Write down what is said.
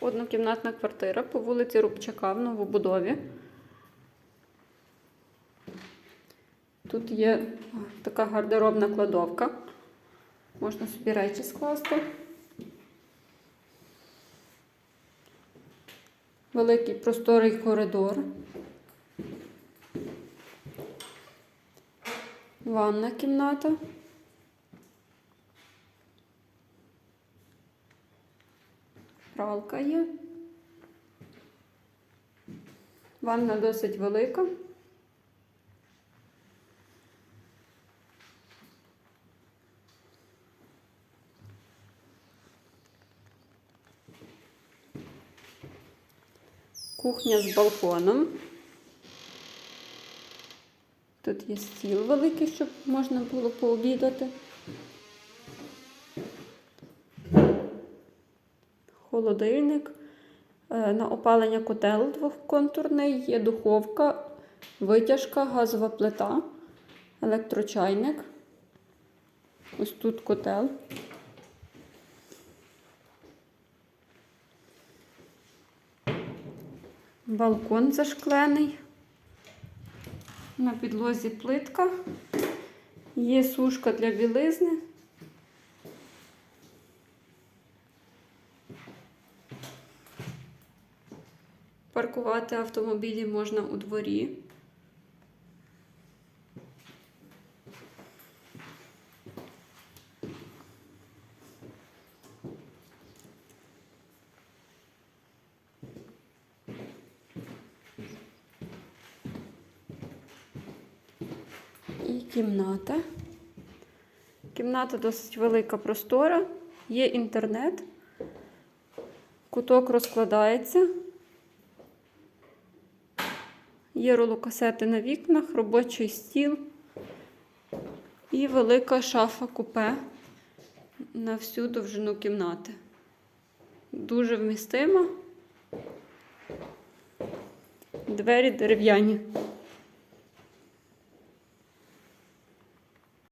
Однокімнатна квартира по вулиці Рубчака в новобудові. Тут є така гардеробна кладовка. Можна собі речі скласти. Великий просторий коридор. Ванна кімната. Пралка є. Ванна досить велика. Кухня з балконом. Тут є стіл великий, щоб можна було пообідати. Холодильник. Е, На опалення котел двохконтурний, є духовка, витяжка, газова плита, електрочайник. Ось тут котел. Балкон зашклений. На підлозі плитка. Є сушка для білизни. Паркувати автомобілі можна у дворі. І кімната. Кімната досить велика, простора. Є інтернет. Куток розкладається. Є рулокасети на вікнах, робочий стіл і велика шафа купе на всю довжину кімнати. Дуже вмістима. Двері дерев'яні.